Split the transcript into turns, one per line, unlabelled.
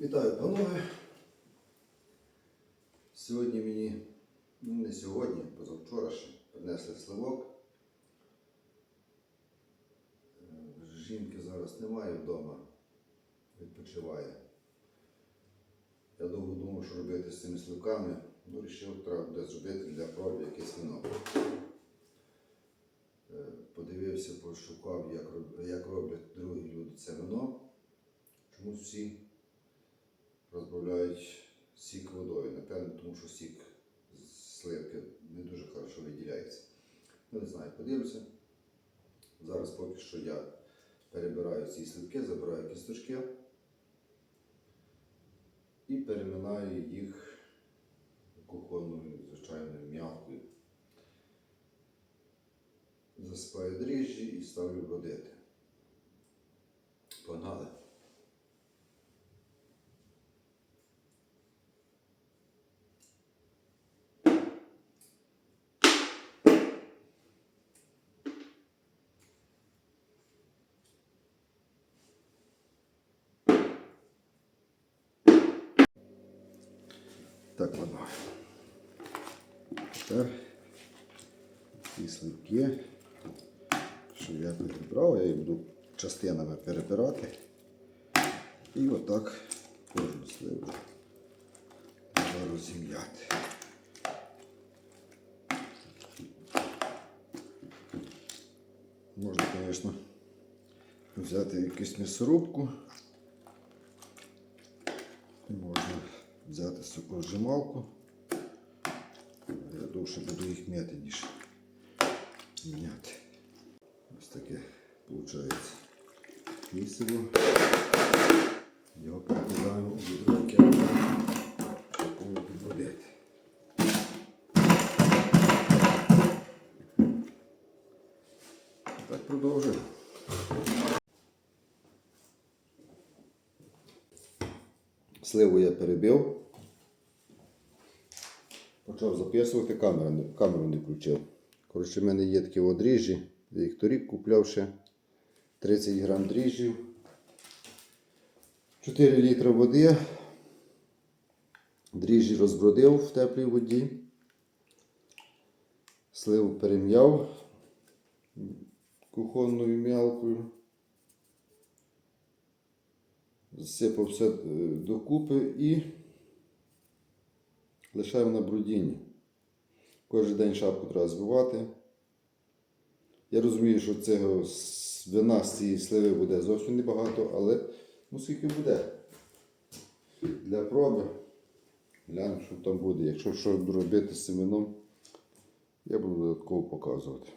Вітаю, панове. Сьогодні мені, ну не сьогодні, позавчора ще принесли сливок. Е, Жінки зараз немає вдома, відпочиває. Я довго думав, що робити з цими сливками, ну вирішив, треба буде зробити для проби якесь вино. Е, Подивився, пошукав, як роблять другі люди це вино. Чомусь всі розбавляють сік водою. Напевно, тому що сік з сливки не дуже хорошо виділяється. Ну, не знаю, подивимося. Зараз поки що я перебираю ці сливки, забираю кісточки і переминаю їх кухонною, звичайною м'якою. Засипаю дріжджі і ставлю бродити. Погнали. Так, ладно. Тепер ці сливки, що я перебрав, я їх буду частинами перебирати. І отак кожну сливу треба розім'яти. Можна, звісно, взяти якусь м'ясорубку. Можна взяти сокожималку. Я довше буду їх м'яти, ніж міняти. Ось таке виходить місиво. Його перекладаємо у відро такою підводити. Так продовжуємо. Сливу я перебив. Почав записувати, камеру, камеру не включив. Коротше, в мене є такі от дріжджі. Їх торік купляв ще 30 грам дріжджів. 4 літри води. Дріжджі розбродив в теплій воді. Сливу перем'яв кухонною м'ялкою. Засипав все е, докупи і лишаю на брудінні. Кожен день шапку треба збивати. Я розумію, що цього вина з цієї сливи буде зовсім небагато, але ну скільки буде. Для проби. Глянемо, що там буде. Якщо що робити з цим вином, я буду додатково показувати.